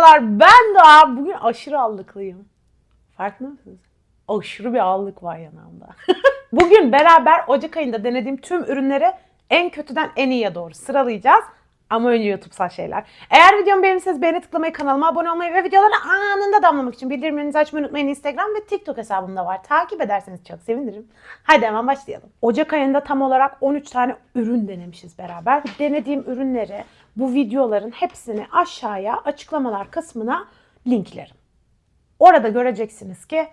Merhabalar ben Doğa. Bugün aşırı allıklıyım. Farkında mısınız? Aşırı bir allık var yanağımda. Bugün beraber Ocak ayında denediğim tüm ürünleri en kötüden en iyiye doğru sıralayacağız. Ama önce YouTube'sal şeyler. Eğer videomu beğenirseniz beğeni tıklamayı, kanalıma abone olmayı ve videolara anında damlamak için bildirimlerinizi açmayı unutmayın. Instagram ve TikTok hesabımda var. Takip ederseniz çok sevinirim. Hadi hemen başlayalım. Ocak ayında tam olarak 13 tane ürün denemişiz beraber. Denediğim ürünleri, bu videoların hepsini aşağıya açıklamalar kısmına linklerim. Orada göreceksiniz ki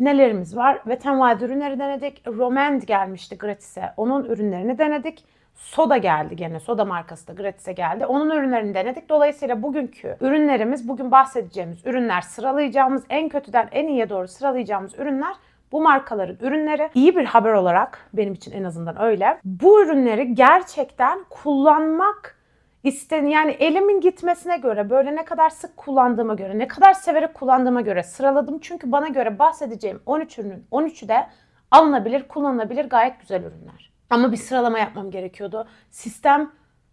nelerimiz var. Vetemvade ürünleri denedik. Romand gelmişti gratis'e. Onun ürünlerini denedik. Soda geldi gene. Soda markası da gratis'e geldi. Onun ürünlerini denedik. Dolayısıyla bugünkü ürünlerimiz, bugün bahsedeceğimiz ürünler, sıralayacağımız en kötüden en iyiye doğru sıralayacağımız ürünler bu markaların ürünleri iyi bir haber olarak benim için en azından öyle. Bu ürünleri gerçekten kullanmak İsten yani elimin gitmesine göre böyle ne kadar sık kullandığıma göre ne kadar severek kullandığıma göre sıraladım. Çünkü bana göre bahsedeceğim 13 ürünün 13'ü de alınabilir, kullanılabilir gayet güzel ürünler. Ama bir sıralama yapmam gerekiyordu. Sistem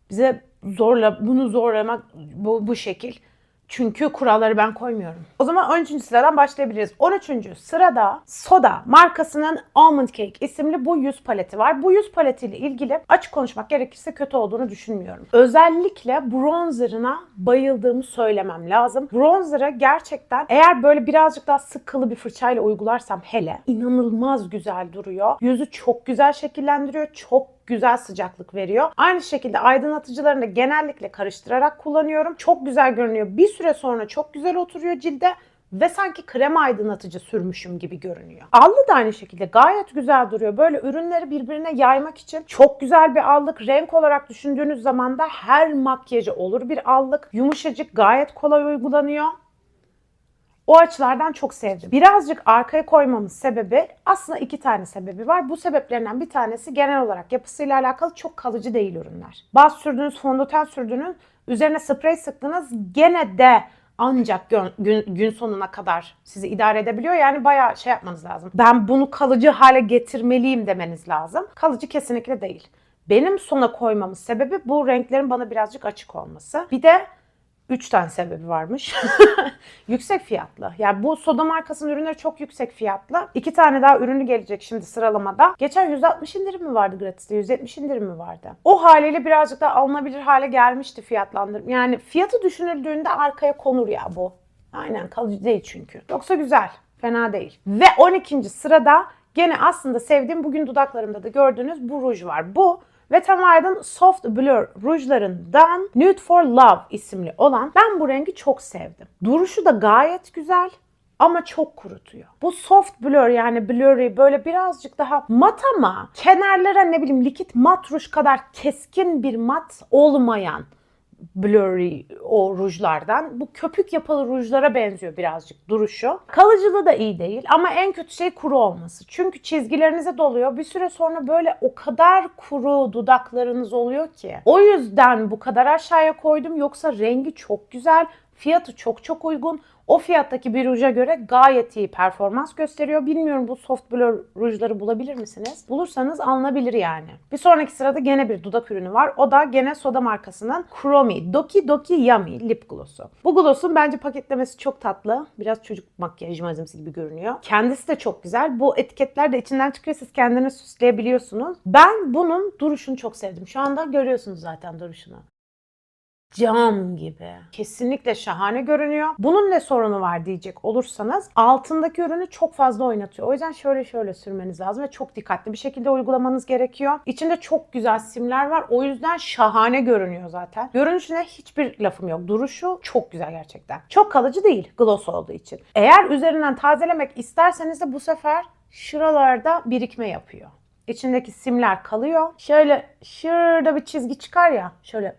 bize zorla bunu zorlamak bu, bu şekil. Çünkü kuralları ben koymuyorum. O zaman 13. sıradan başlayabiliriz. 13. sırada Soda markasının Almond Cake isimli bu yüz paleti var. Bu yüz paletiyle ilgili açık konuşmak gerekirse kötü olduğunu düşünmüyorum. Özellikle bronzerına bayıldığımı söylemem lazım. Bronzer'ı gerçekten eğer böyle birazcık daha sıkılı bir fırçayla uygularsam hele inanılmaz güzel duruyor. Yüzü çok güzel şekillendiriyor. Çok güzel sıcaklık veriyor. Aynı şekilde aydınlatıcılarını da genellikle karıştırarak kullanıyorum. Çok güzel görünüyor. Bir süre sonra çok güzel oturuyor cilde ve sanki krem aydınlatıcı sürmüşüm gibi görünüyor. Allı da aynı şekilde gayet güzel duruyor. Böyle ürünleri birbirine yaymak için çok güzel bir allık. Renk olarak düşündüğünüz zaman da her makyajı olur bir allık. Yumuşacık gayet kolay uygulanıyor. O açılardan çok sevdim. Birazcık arkaya koymamın sebebi aslında iki tane sebebi var. Bu sebeplerinden bir tanesi genel olarak yapısıyla alakalı çok kalıcı değil ürünler. Baz sürdüğünüz, fondöten sürdüğünüz, üzerine sprey sıktınız gene de ancak gün, gün, gün sonuna kadar sizi idare edebiliyor. Yani bayağı şey yapmanız lazım. Ben bunu kalıcı hale getirmeliyim demeniz lazım. Kalıcı kesinlikle değil. Benim sona koymamın sebebi bu renklerin bana birazcık açık olması. Bir de 3 tane sebebi varmış. yüksek fiyatlı. Yani bu soda markasının ürünleri çok yüksek fiyatlı. İki tane daha ürünü gelecek şimdi sıralamada. Geçen 160 indirim mi vardı gratis'te? 170 indirim mi vardı? O haliyle birazcık daha alınabilir hale gelmişti fiyatlandırma. Yani fiyatı düşünüldüğünde arkaya konur ya bu. Aynen kalıcı değil çünkü. Yoksa güzel. Fena değil. Ve 12. sırada gene aslında sevdiğim bugün dudaklarımda da gördüğünüz bu ruj var. Bu N Wild'ın Soft Blur rujlarından Nude for Love isimli olan ben bu rengi çok sevdim. Duruşu da gayet güzel ama çok kurutuyor. Bu soft blur yani blurry böyle birazcık daha mat ama kenarlara ne bileyim likit mat ruj kadar keskin bir mat olmayan blurry o rujlardan. Bu köpük yapılı rujlara benziyor birazcık duruşu. Kalıcılığı da iyi değil ama en kötü şey kuru olması. Çünkü çizgilerinize doluyor. Bir süre sonra böyle o kadar kuru dudaklarınız oluyor ki. O yüzden bu kadar aşağıya koydum. Yoksa rengi çok güzel. Fiyatı çok çok uygun. O fiyattaki bir ruja göre gayet iyi performans gösteriyor. Bilmiyorum bu soft blur rujları bulabilir misiniz? Bulursanız alınabilir yani. Bir sonraki sırada gene bir dudak ürünü var. O da gene Soda markasının Chromie Doki Doki Yummy lip gloss'u. Bu gloss'un bence paketlemesi çok tatlı. Biraz çocuk makyaj malzemesi gibi görünüyor. Kendisi de çok güzel. Bu etiketler de içinden çıkıyor. Siz kendiniz süsleyebiliyorsunuz. Ben bunun duruşunu çok sevdim. Şu anda görüyorsunuz zaten duruşunu cam gibi. Kesinlikle şahane görünüyor. Bunun ne sorunu var diyecek olursanız altındaki ürünü çok fazla oynatıyor. O yüzden şöyle şöyle sürmeniz lazım ve çok dikkatli bir şekilde uygulamanız gerekiyor. İçinde çok güzel simler var. O yüzden şahane görünüyor zaten. Görünüşüne hiçbir lafım yok. Duruşu çok güzel gerçekten. Çok kalıcı değil gloss olduğu için. Eğer üzerinden tazelemek isterseniz de bu sefer şuralarda birikme yapıyor. İçindeki simler kalıyor. Şöyle şurada bir çizgi çıkar ya. Şöyle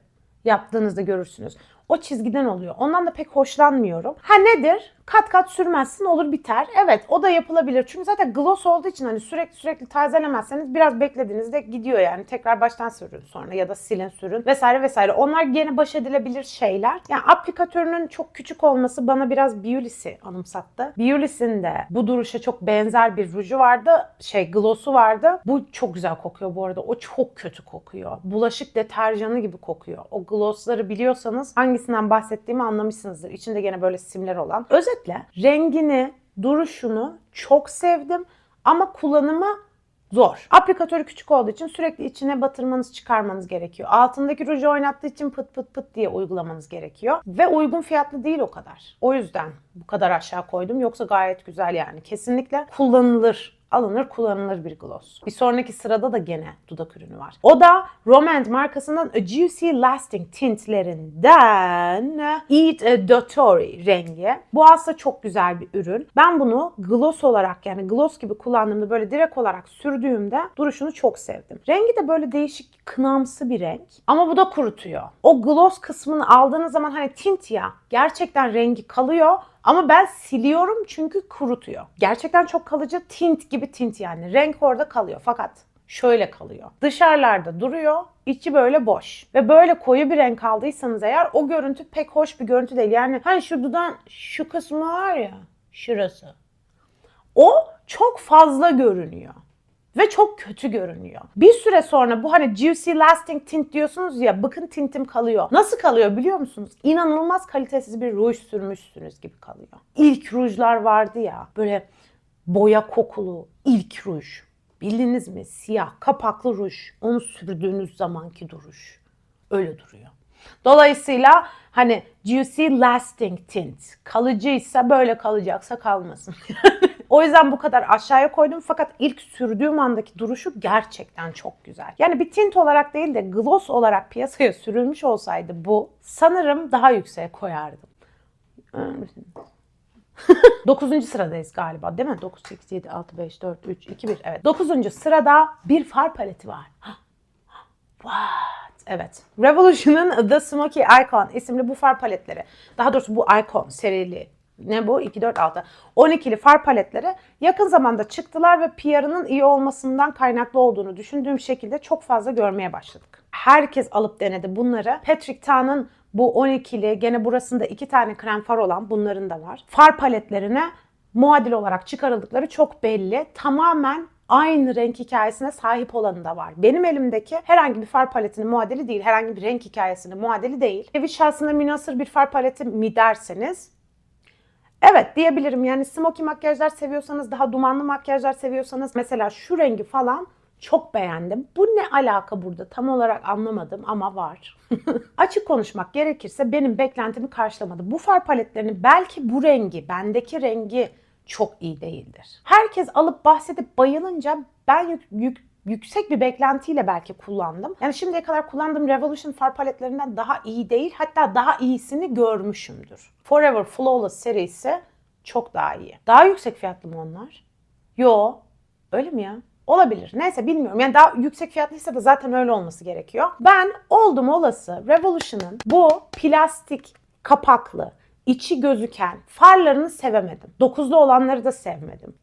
yaptığınızda görürsünüz. O çizgiden oluyor. Ondan da pek hoşlanmıyorum. Ha nedir? Kat kat sürmezsin olur biter. Evet o da yapılabilir. Çünkü zaten gloss olduğu için hani sürekli sürekli tazelemezseniz biraz beklediğinizde gidiyor yani. Tekrar baştan sürün sonra ya da silin sürün vesaire vesaire. Onlar gene baş edilebilir şeyler. Yani aplikatörünün çok küçük olması bana biraz Beulis'i anımsattı. Beulis'in de bu duruşa çok benzer bir ruju vardı. Şey gloss'u vardı. Bu çok güzel kokuyor bu arada. O çok kötü kokuyor. Bulaşık deterjanı gibi kokuyor. O gloss'ları biliyorsanız hangisi hangisinden bahsettiğimi anlamışsınızdır. İçinde gene böyle simler olan. Özetle rengini, duruşunu çok sevdim ama kullanımı zor. Aplikatörü küçük olduğu için sürekli içine batırmanız, çıkarmanız gerekiyor. Altındaki ruju oynattığı için pıt pıt pıt diye uygulamanız gerekiyor. Ve uygun fiyatlı değil o kadar. O yüzden bu kadar aşağı koydum. Yoksa gayet güzel yani. Kesinlikle kullanılır alınır kullanılır bir gloss. Bir sonraki sırada da gene dudak ürünü var. O da Romand markasından A Juicy Lasting tintlerinden Eat a Dottori rengi. Bu aslında çok güzel bir ürün. Ben bunu gloss olarak yani gloss gibi kullandığımda böyle direkt olarak sürdüğümde duruşunu çok sevdim. Rengi de böyle değişik kınamsı bir renk. Ama bu da kurutuyor. O gloss kısmını aldığınız zaman hani tint ya gerçekten rengi kalıyor ama ben siliyorum çünkü kurutuyor. Gerçekten çok kalıcı tint gibi tint yani. Renk orada kalıyor fakat şöyle kalıyor. Dışarılarda duruyor, içi böyle boş. Ve böyle koyu bir renk aldıysanız eğer o görüntü pek hoş bir görüntü değil. Yani hani şu dudağın şu kısmı var ya, şurası. O çok fazla görünüyor. Ve çok kötü görünüyor. Bir süre sonra bu hani juicy lasting tint diyorsunuz ya bakın tintim kalıyor. Nasıl kalıyor biliyor musunuz? İnanılmaz kalitesiz bir ruj sürmüşsünüz gibi kalıyor. İlk rujlar vardı ya böyle boya kokulu ilk ruj. Bildiniz mi? Siyah kapaklı ruj. Onu sürdüğünüz zamanki duruş. Öyle duruyor. Dolayısıyla hani juicy lasting tint kalıcıysa böyle kalacaksa kalmasın. o yüzden bu kadar aşağıya koydum fakat ilk sürdüğüm andaki duruşu gerçekten çok güzel. Yani bir tint olarak değil de gloss olarak piyasaya sürülmüş olsaydı bu sanırım daha yükseğe koyardım. 9. sıradayız galiba değil mi? 9, 8, 7, 6, 5, 4, 3, 2, 1. Evet. 9. sırada bir far paleti var. What? Evet. Revolution'ın The Smoky Icon isimli bu far paletleri. Daha doğrusu bu Icon serili. Ne bu? 2, 4, 6. 12'li far paletleri yakın zamanda çıktılar ve PR'ının iyi olmasından kaynaklı olduğunu düşündüğüm şekilde çok fazla görmeye başladık. Herkes alıp denedi bunları. Patrick Ta'nın bu 12'li gene burasında iki tane krem far olan bunların da var. Far paletlerine muadil olarak çıkarıldıkları çok belli. Tamamen aynı renk hikayesine sahip olanı da var. Benim elimdeki herhangi bir far paletinin muadili değil, herhangi bir renk hikayesinin muadili değil. Evi şahsına münasır bir far paleti mi derseniz Evet diyebilirim. Yani smoky makyajlar seviyorsanız, daha dumanlı makyajlar seviyorsanız mesela şu rengi falan çok beğendim. Bu ne alaka burada tam olarak anlamadım ama var. Açık konuşmak gerekirse benim beklentimi karşılamadı. Bu far paletlerini belki bu rengi, bendeki rengi çok iyi değildir. Herkes alıp bahsedip bayılınca ben yük, yük, yüksek bir beklentiyle belki kullandım. Yani şimdiye kadar kullandığım Revolution far paletlerinden daha iyi değil. Hatta daha iyisini görmüşümdür. Forever Flawless serisi çok daha iyi. Daha yüksek fiyatlı mı onlar? Yo. Öyle mi ya? Olabilir. Neyse bilmiyorum. Yani daha yüksek fiyatlıysa da zaten öyle olması gerekiyor. Ben oldum olası Revolution'ın bu plastik kapaklı, içi gözüken farlarını sevemedim. 9'lu olanları da sevmedim.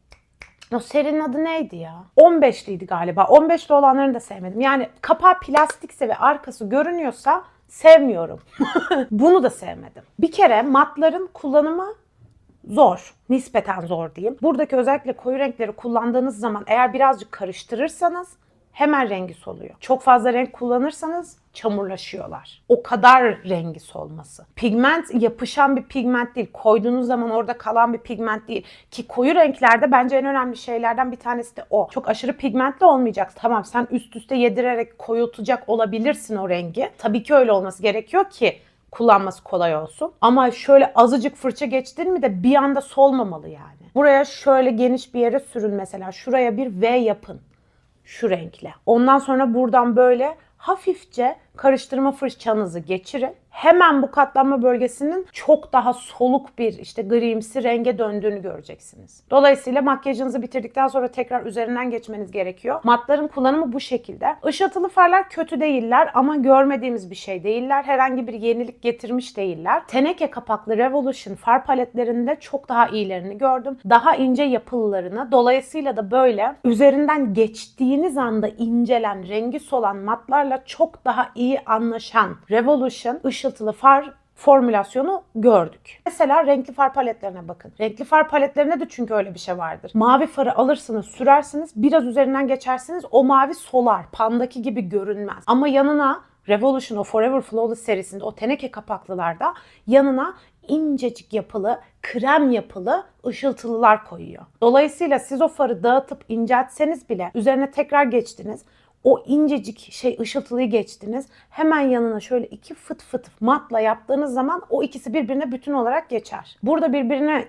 O serinin adı neydi ya? 15'liydi galiba. 15'li olanlarını da sevmedim. Yani kapağı plastikse ve arkası görünüyorsa sevmiyorum. Bunu da sevmedim. Bir kere matların kullanımı zor. Nispeten zor diyeyim. Buradaki özellikle koyu renkleri kullandığınız zaman eğer birazcık karıştırırsanız hemen rengi soluyor. Çok fazla renk kullanırsanız çamurlaşıyorlar. O kadar rengi solması. Pigment yapışan bir pigment değil. Koyduğunuz zaman orada kalan bir pigment değil. Ki koyu renklerde bence en önemli şeylerden bir tanesi de o. Çok aşırı pigmentli olmayacak. Tamam sen üst üste yedirerek koyultacak olabilirsin o rengi. Tabii ki öyle olması gerekiyor ki kullanması kolay olsun. Ama şöyle azıcık fırça geçtin mi de bir anda solmamalı yani. Buraya şöyle geniş bir yere sürün mesela. Şuraya bir V yapın. Şu renkle. Ondan sonra buradan böyle hafifçe karıştırma fırçanızı geçirin. Hemen bu katlanma bölgesinin çok daha soluk bir işte grimsi renge döndüğünü göreceksiniz. Dolayısıyla makyajınızı bitirdikten sonra tekrar üzerinden geçmeniz gerekiyor. Matların kullanımı bu şekilde. Işıltılı farlar kötü değiller ama görmediğimiz bir şey değiller. Herhangi bir yenilik getirmiş değiller. Teneke kapaklı Revolution far paletlerinde çok daha iyilerini gördüm. Daha ince yapılılarını. Dolayısıyla da böyle üzerinden geçtiğiniz anda incelen, rengi solan matlarla çok daha iyi anlaşan Revolution ışıltılı far formülasyonu gördük. Mesela renkli far paletlerine bakın. Renkli far paletlerine de çünkü öyle bir şey vardır. Mavi farı alırsınız, sürersiniz, biraz üzerinden geçersiniz o mavi solar. Pandaki gibi görünmez. Ama yanına Revolution o Forever Flawless serisinde o teneke kapaklılarda yanına incecik yapılı, krem yapılı ışıltılılar koyuyor. Dolayısıyla siz o farı dağıtıp inceltseniz bile üzerine tekrar geçtiniz. O incecik şey ışıltılıyı geçtiniz. Hemen yanına şöyle iki fıt fıt matla yaptığınız zaman o ikisi birbirine bütün olarak geçer. Burada birbirine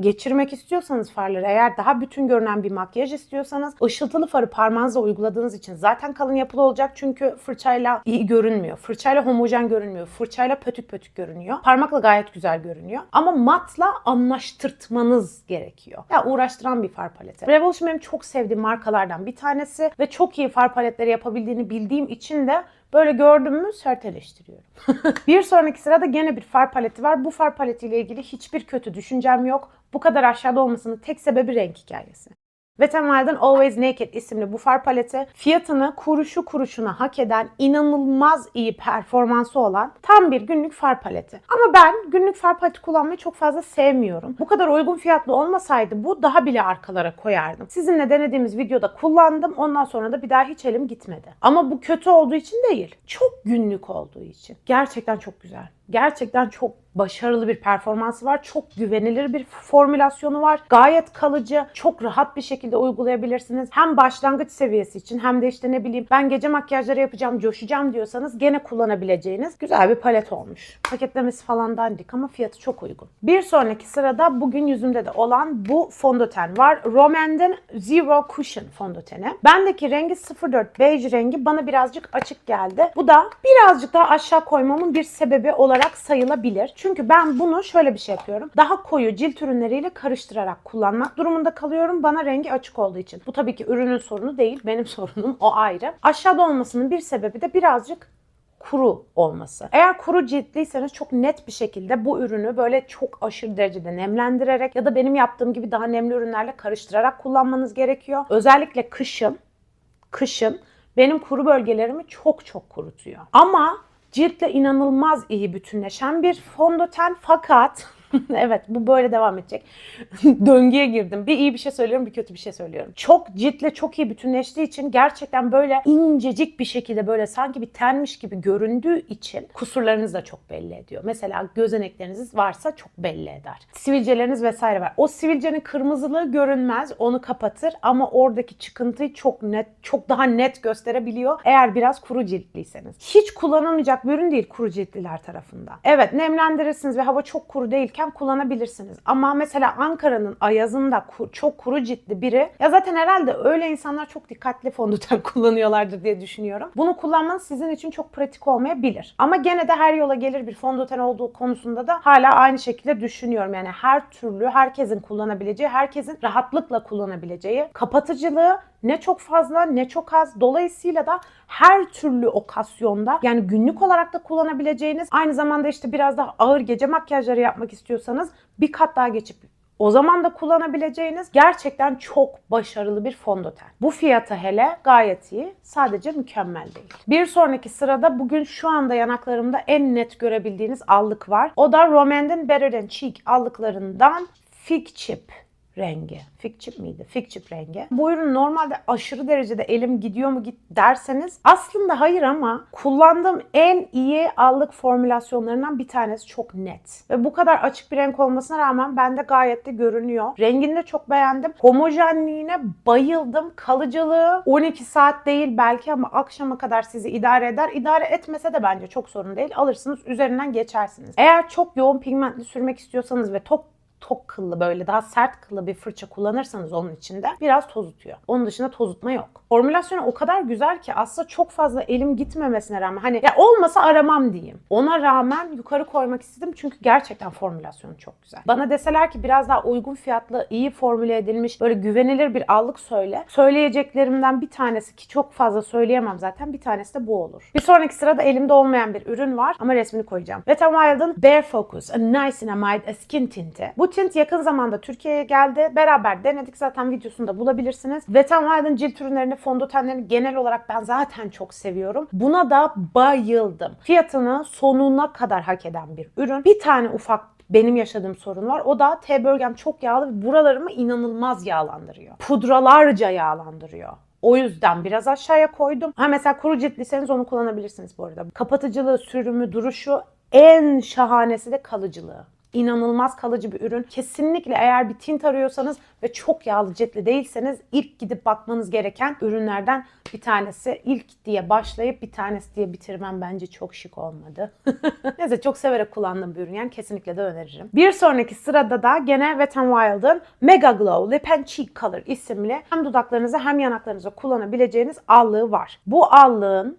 geçirmek istiyorsanız farları eğer daha bütün görünen bir makyaj istiyorsanız ışıltılı farı parmağınıza uyguladığınız için zaten kalın yapılı olacak çünkü fırçayla iyi görünmüyor. Fırçayla homojen görünmüyor. Fırçayla pötük pötük görünüyor. Parmakla gayet güzel görünüyor. Ama matla anlaştırtmanız gerekiyor. Ya uğraştıran bir far paleti. Revolution benim çok sevdiğim markalardan bir tanesi ve çok iyi far paletleri yapabildiğini bildiğim için de Böyle gördüm mü sert eleştiriyorum. bir sonraki sırada gene bir far paleti var. Bu far paletiyle ilgili hiçbir kötü düşüncem yok. Bu kadar aşağıda olmasının tek sebebi renk hikayesi. Wet n Wild'ın Always Naked isimli bu far paleti fiyatını kuruşu kuruşuna hak eden inanılmaz iyi performansı olan tam bir günlük far paleti. Ama ben günlük far paleti kullanmayı çok fazla sevmiyorum. Bu kadar uygun fiyatlı olmasaydı bu daha bile arkalara koyardım. Sizinle denediğimiz videoda kullandım. Ondan sonra da bir daha hiç elim gitmedi. Ama bu kötü olduğu için değil. Çok günlük olduğu için. Gerçekten çok güzel. Gerçekten çok başarılı bir performansı var. Çok güvenilir bir formülasyonu var. Gayet kalıcı, çok rahat bir şekilde uygulayabilirsiniz. Hem başlangıç seviyesi için hem de işte ne bileyim ben gece makyajları yapacağım, coşacağım diyorsanız gene kullanabileceğiniz güzel bir palet olmuş. Paketlemesi falan dandik ama fiyatı çok uygun. Bir sonraki sırada bugün yüzümde de olan bu fondöten var. Romand'in Zero Cushion fondöteni. Bendeki rengi 04 beige rengi bana birazcık açık geldi. Bu da birazcık daha aşağı koymamın bir sebebi olarak sayılabilir. Çünkü ben bunu şöyle bir şey yapıyorum. Daha koyu cilt ürünleriyle karıştırarak kullanmak durumunda kalıyorum. Bana rengi açık olduğu için. Bu tabii ki ürünün sorunu değil. Benim sorunum o ayrı. Aşağıda olmasının bir sebebi de birazcık kuru olması. Eğer kuru ciltliyseniz çok net bir şekilde bu ürünü böyle çok aşırı derecede nemlendirerek ya da benim yaptığım gibi daha nemli ürünlerle karıştırarak kullanmanız gerekiyor. Özellikle kışın, kışın benim kuru bölgelerimi çok çok kurutuyor. Ama ciltle inanılmaz iyi bütünleşen bir fondöten fakat evet bu böyle devam edecek. Döngüye girdim. Bir iyi bir şey söylüyorum bir kötü bir şey söylüyorum. Çok ciltle çok iyi bütünleştiği için gerçekten böyle incecik bir şekilde böyle sanki bir tenmiş gibi göründüğü için kusurlarınız da çok belli ediyor. Mesela gözenekleriniz varsa çok belli eder. Sivilceleriniz vesaire var. O sivilcenin kırmızılığı görünmez. Onu kapatır ama oradaki çıkıntıyı çok net, çok daha net gösterebiliyor. Eğer biraz kuru ciltliyseniz. Hiç kullanılmayacak bir ürün değil kuru ciltliler tarafından. Evet nemlendirirsiniz ve hava çok kuru değilken kullanabilirsiniz. Ama mesela Ankara'nın ayazında çok kuru ciltli biri ya zaten herhalde öyle insanlar çok dikkatli fondöten kullanıyorlardır diye düşünüyorum. Bunu kullanmanız sizin için çok pratik olmayabilir. Ama gene de her yola gelir bir fondöten olduğu konusunda da hala aynı şekilde düşünüyorum. Yani her türlü herkesin kullanabileceği, herkesin rahatlıkla kullanabileceği kapatıcılığı ne çok fazla ne çok az. Dolayısıyla da her türlü okasyonda yani günlük olarak da kullanabileceğiniz aynı zamanda işte biraz daha ağır gece makyajları yapmak istiyorsanız bir kat daha geçip o zaman da kullanabileceğiniz gerçekten çok başarılı bir fondöten. Bu fiyata hele gayet iyi. Sadece mükemmel değil. Bir sonraki sırada bugün şu anda yanaklarımda en net görebildiğiniz allık var. O da Romand'in Better Than Cheek allıklarından Fig Chip rengi. Fig chip miydi? Fig chip rengi. Bu ürün normalde aşırı derecede elim gidiyor mu git derseniz aslında hayır ama kullandığım en iyi allık formülasyonlarından bir tanesi çok net. Ve bu kadar açık bir renk olmasına rağmen bende gayet de görünüyor. Rengini de çok beğendim. Homojenliğine bayıldım. Kalıcılığı 12 saat değil belki ama akşama kadar sizi idare eder. İdare etmese de bence çok sorun değil. Alırsınız üzerinden geçersiniz. Eğer çok yoğun pigmentli sürmek istiyorsanız ve tok tok kıllı böyle daha sert kıllı bir fırça kullanırsanız onun içinde biraz tozutuyor. Onun dışında tozutma yok. Formülasyonu o kadar güzel ki aslında çok fazla elim gitmemesine rağmen hani ya olmasa aramam diyeyim. Ona rağmen yukarı koymak istedim çünkü gerçekten formülasyonu çok güzel. Bana deseler ki biraz daha uygun fiyatlı, iyi formüle edilmiş, böyle güvenilir bir allık söyle. Söyleyeceklerimden bir tanesi ki çok fazla söyleyemem zaten bir tanesi de bu olur. Bir sonraki sırada elimde olmayan bir ürün var ama resmini koyacağım. Wet Wild'ın Bare Focus A Niacinamide Skin Tinti. Bu tint yakın zamanda Türkiye'ye geldi. Beraber denedik zaten videosunu da bulabilirsiniz. Wet n Wild'ın cilt ürünlerini, fondötenlerini genel olarak ben zaten çok seviyorum. Buna da bayıldım. Fiyatını sonuna kadar hak eden bir ürün. Bir tane ufak benim yaşadığım sorun var. O da T bölgem çok yağlı ve buralarımı inanılmaz yağlandırıyor. Pudralarca yağlandırıyor. O yüzden biraz aşağıya koydum. Ha mesela kuru ciltliyseniz onu kullanabilirsiniz bu arada. Kapatıcılığı, sürümü, duruşu en şahanesi de kalıcılığı. İnanılmaz kalıcı bir ürün. Kesinlikle eğer bir tint arıyorsanız ve çok yağlı ciltli değilseniz ilk gidip bakmanız gereken ürünlerden bir tanesi. İlk diye başlayıp bir tanesi diye bitirmem bence çok şık olmadı. Neyse çok severek kullandığım bir ürün yani kesinlikle de öneririm. Bir sonraki sırada da gene Wet n Wild'ın Mega Glow Lip and Cheek Color isimli hem dudaklarınıza hem yanaklarınıza kullanabileceğiniz allığı var. Bu allığın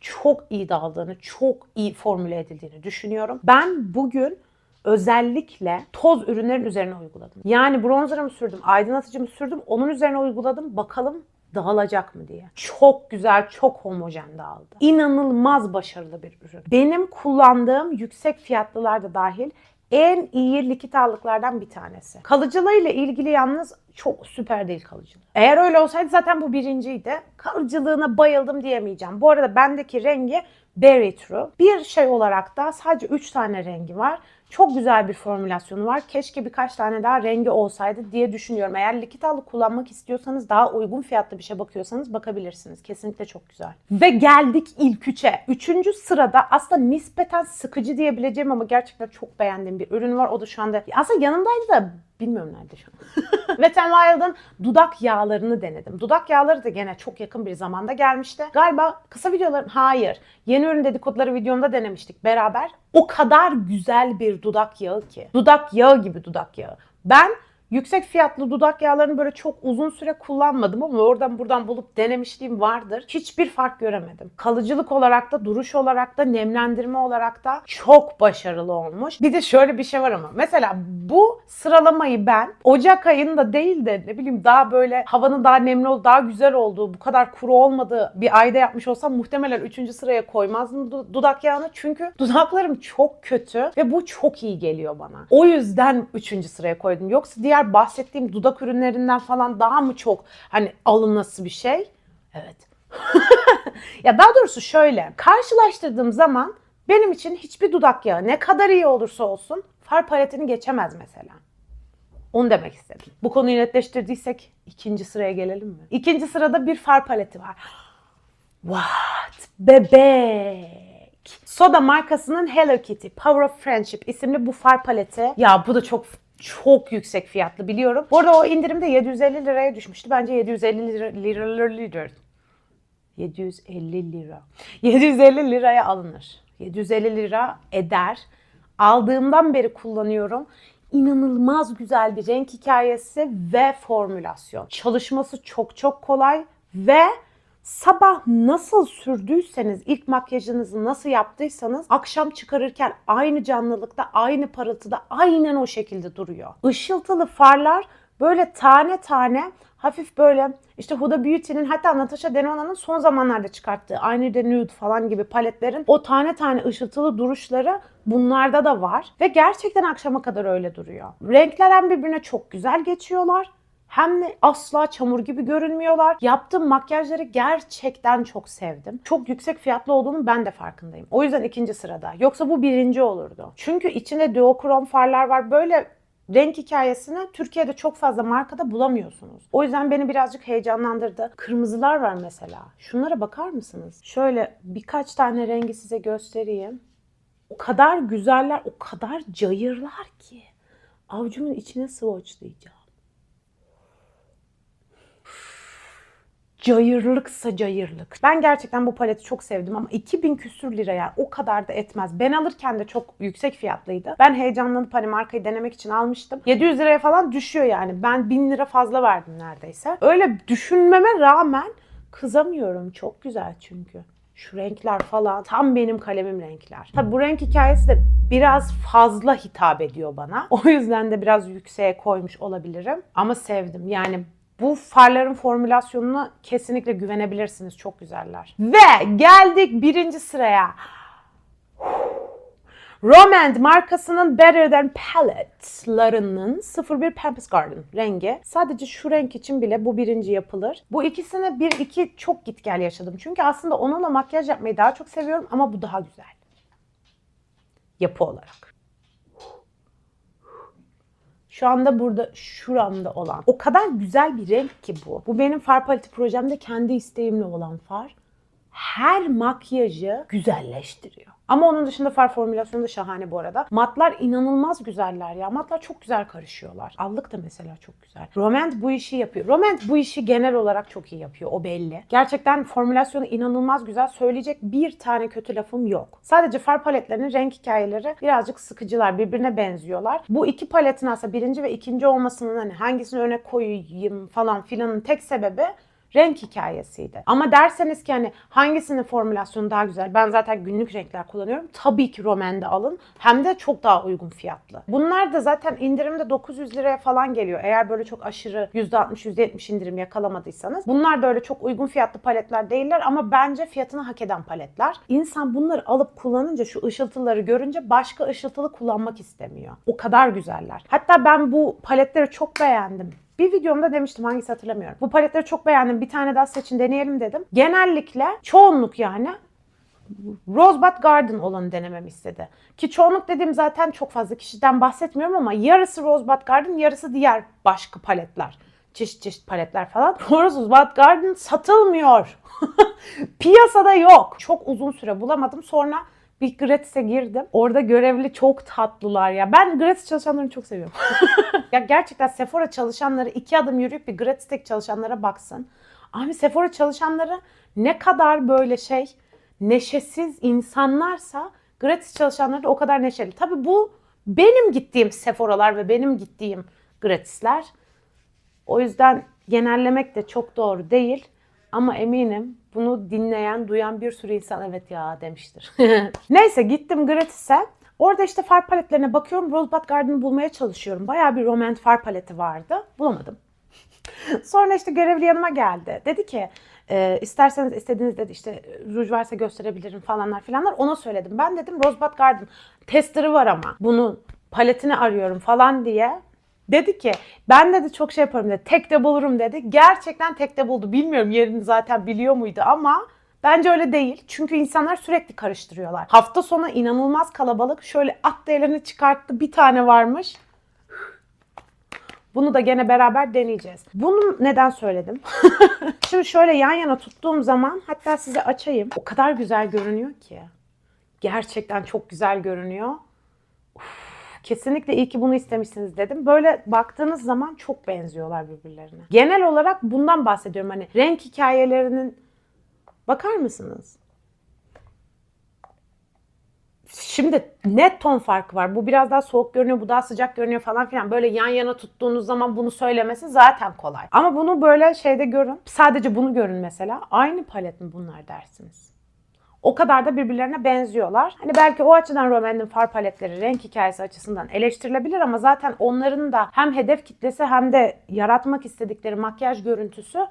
çok iyi dağıldığını, çok iyi formüle edildiğini düşünüyorum. Ben bugün özellikle toz ürünlerin üzerine uyguladım. Yani bronzerımı sürdüm, aydınlatıcımı sürdüm, onun üzerine uyguladım. Bakalım dağılacak mı diye. Çok güzel, çok homojen dağıldı. İnanılmaz başarılı bir ürün. Benim kullandığım yüksek fiyatlılar da dahil en iyi likit allıklardan bir tanesi. Kalıcılığıyla ilgili yalnız çok süper değil kalıcılığı. Eğer öyle olsaydı zaten bu birinciydi. Kalıcılığına bayıldım diyemeyeceğim. Bu arada bendeki rengi Berry True. Bir şey olarak da sadece 3 tane rengi var. Çok güzel bir formülasyonu var. Keşke birkaç tane daha rengi olsaydı diye düşünüyorum. Eğer likit allık kullanmak istiyorsanız daha uygun fiyatlı bir şey bakıyorsanız bakabilirsiniz. Kesinlikle çok güzel. Ve geldik ilk üçe. Üçüncü sırada aslında nispeten sıkıcı diyebileceğim ama gerçekten çok beğendiğim bir ürün var. O da şu anda aslında yanımdaydı da bilmiyorum nerede şu an. Wet n Wild'ın dudak yağlarını denedim. Dudak yağları da gene çok yakın bir zamanda gelmişti. Galiba kısa videolarım hayır. Yeni ürün dedikoduları videomda denemiştik beraber. O kadar güzel bir dudak yağı ki. Dudak yağı gibi dudak yağı. Ben Yüksek fiyatlı dudak yağlarını böyle çok uzun süre kullanmadım ama oradan buradan bulup denemişliğim vardır. Hiçbir fark göremedim. Kalıcılık olarak da, duruş olarak da, nemlendirme olarak da çok başarılı olmuş. Bir de şöyle bir şey var ama. Mesela bu sıralamayı ben Ocak ayında değil de ne bileyim daha böyle havanın daha nemli olduğu, daha güzel olduğu, bu kadar kuru olmadığı bir ayda yapmış olsam muhtemelen 3. sıraya koymazdım du- dudak yağını. Çünkü dudaklarım çok kötü ve bu çok iyi geliyor bana. O yüzden 3. sıraya koydum. Yoksa diğer bahsettiğim dudak ürünlerinden falan daha mı çok hani alınması bir şey? Evet. ya daha doğrusu şöyle karşılaştırdığım zaman benim için hiçbir dudak yağı ne kadar iyi olursa olsun far paletini geçemez mesela. Onu demek istedim. Bu konuyu netleştirdiysek ikinci sıraya gelelim mi? İkinci sırada bir far paleti var. What? Bebek. Soda markasının Hello Kitty Power of Friendship isimli bu far paleti. Ya bu da çok çok yüksek fiyatlı biliyorum. Bu arada o indirimde 750 liraya düşmüştü. Bence 750 lira, lira, lira 750 lira. 750 liraya alınır. 750 lira eder. Aldığımdan beri kullanıyorum. İnanılmaz güzel bir renk hikayesi ve formülasyon. Çalışması çok çok kolay ve sabah nasıl sürdüyseniz, ilk makyajınızı nasıl yaptıysanız akşam çıkarırken aynı canlılıkta, aynı parıltıda aynen o şekilde duruyor. Işıltılı farlar böyle tane tane hafif böyle işte Huda Beauty'nin hatta Natasha Denona'nın son zamanlarda çıkarttığı aynı de nude falan gibi paletlerin o tane tane ışıltılı duruşları bunlarda da var. Ve gerçekten akşama kadar öyle duruyor. Renkler hem birbirine çok güzel geçiyorlar hem de asla çamur gibi görünmüyorlar. Yaptığım makyajları gerçekten çok sevdim. Çok yüksek fiyatlı olduğunu ben de farkındayım. O yüzden ikinci sırada. Yoksa bu birinci olurdu. Çünkü içinde duokrom farlar var. Böyle renk hikayesini Türkiye'de çok fazla markada bulamıyorsunuz. O yüzden beni birazcık heyecanlandırdı. Kırmızılar var mesela. Şunlara bakar mısınız? Şöyle birkaç tane rengi size göstereyim. O kadar güzeller, o kadar cayırlar ki. Avucumun içine swatchlayacağım. Cayırlıksa cayırlık. Ben gerçekten bu paleti çok sevdim ama 2000 küsür liraya o kadar da etmez. Ben alırken de çok yüksek fiyatlıydı. Ben heyecanlanıp hani markayı denemek için almıştım. 700 liraya falan düşüyor yani. Ben 1000 lira fazla verdim neredeyse. Öyle düşünmeme rağmen kızamıyorum. Çok güzel çünkü. Şu renkler falan tam benim kalemim renkler. Tabi bu renk hikayesi de biraz fazla hitap ediyor bana. O yüzden de biraz yükseğe koymuş olabilirim. Ama sevdim. Yani bu farların formülasyonuna kesinlikle güvenebilirsiniz. Çok güzeller. Ve geldik birinci sıraya. Romand markasının Better Than Palette'larının 01 Pampas Garden rengi. Sadece şu renk için bile bu birinci yapılır. Bu ikisine bir iki çok git gel yaşadım. Çünkü aslında onunla makyaj yapmayı daha çok seviyorum ama bu daha güzel. Yapı olarak. Şu anda burada şuramda olan. O kadar güzel bir renk ki bu. Bu benim far paleti projemde kendi isteğimle olan far. Her makyajı güzelleştiriyor. Ama onun dışında far formülasyonu da şahane bu arada. Matlar inanılmaz güzeller ya. Matlar çok güzel karışıyorlar. Allık da mesela çok güzel. Roment bu işi yapıyor. Roment bu işi genel olarak çok iyi yapıyor. O belli. Gerçekten formülasyonu inanılmaz güzel. Söyleyecek bir tane kötü lafım yok. Sadece far paletlerinin renk hikayeleri birazcık sıkıcılar. Birbirine benziyorlar. Bu iki paletin aslında birinci ve ikinci olmasının hani hangisini öne koyayım falan filanın tek sebebi renk hikayesiydi. Ama derseniz ki hani hangisinin formülasyonu daha güzel? Ben zaten günlük renkler kullanıyorum. Tabii ki Romen'de alın. Hem de çok daha uygun fiyatlı. Bunlar da zaten indirimde 900 liraya falan geliyor. Eğer böyle çok aşırı %60 %70 indirim yakalamadıysanız. Bunlar da öyle çok uygun fiyatlı paletler değiller ama bence fiyatını hak eden paletler. İnsan bunları alıp kullanınca şu ışıltıları görünce başka ışıltılı kullanmak istemiyor. O kadar güzeller. Hatta ben bu paletleri çok beğendim. Bir videomda demiştim hangisi hatırlamıyorum. Bu paletleri çok beğendim. Bir tane daha seçin deneyelim dedim. Genellikle çoğunluk yani Rosebud Garden olanı denememi istedi. Ki çoğunluk dediğim zaten çok fazla kişiden bahsetmiyorum ama yarısı Rosebud Garden, yarısı diğer başka paletler. Çeşit çeşit paletler falan. Rosebud Garden satılmıyor. Piyasada yok. Çok uzun süre bulamadım. Sonra bir gratis'e girdim. Orada görevli çok tatlılar ya. Ben gratis çalışanlarını çok seviyorum. ya gerçekten Sephora çalışanları iki adım yürüyüp bir gratis'teki çalışanlara baksın. Abi Sephora çalışanları ne kadar böyle şey neşesiz insanlarsa gratis çalışanları da o kadar neşeli. Tabii bu benim gittiğim Sephora'lar ve benim gittiğim gratisler. O yüzden genellemek de çok doğru değil. Ama eminim bunu dinleyen, duyan bir sürü insan evet ya demiştir. Neyse gittim gratis'e. Orada işte far paletlerine bakıyorum. Rosebud Garden'ı bulmaya çalışıyorum. Bayağı bir romant far paleti vardı. Bulamadım. Sonra işte görevli yanıma geldi. Dedi ki e, isterseniz istediğiniz dedi işte ruj varsa gösterebilirim falanlar filanlar. Ona söyledim. Ben dedim Rosebud Garden tester'ı var ama bunun paletini arıyorum falan diye. Dedi ki ben dedi çok şey yaparım dedi. Tek de bulurum dedi. Gerçekten tek de buldu. Bilmiyorum yerini zaten biliyor muydu ama Bence öyle değil. Çünkü insanlar sürekli karıştırıyorlar. Hafta sonu inanılmaz kalabalık. Şöyle attı elini çıkarttı. Bir tane varmış. Bunu da gene beraber deneyeceğiz. Bunu neden söyledim? Şimdi şöyle yan yana tuttuğum zaman hatta size açayım. O kadar güzel görünüyor ki. Gerçekten çok güzel görünüyor. Kesinlikle iyi ki bunu istemişsiniz dedim. Böyle baktığınız zaman çok benziyorlar birbirlerine. Genel olarak bundan bahsediyorum. Hani renk hikayelerinin bakar mısınız? Şimdi net ton farkı var. Bu biraz daha soğuk görünüyor, bu daha sıcak görünüyor falan filan. Böyle yan yana tuttuğunuz zaman bunu söylemesi zaten kolay. Ama bunu böyle şeyde görün. Sadece bunu görün mesela. Aynı palet mi bunlar dersiniz. O kadar da birbirlerine benziyorlar. Hani belki o açıdan Roman'ın far paletleri renk hikayesi açısından eleştirilebilir ama zaten onların da hem hedef kitlesi hem de yaratmak istedikleri makyaj görüntüsü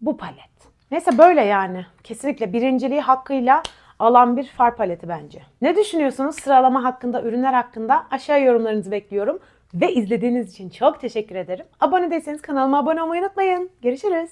bu palet. Neyse böyle yani. Kesinlikle birinciliği hakkıyla alan bir far paleti bence. Ne düşünüyorsunuz sıralama hakkında, ürünler hakkında? Aşağı yorumlarınızı bekliyorum. Ve izlediğiniz için çok teşekkür ederim. Abone değilseniz kanalıma abone olmayı unutmayın. Görüşürüz.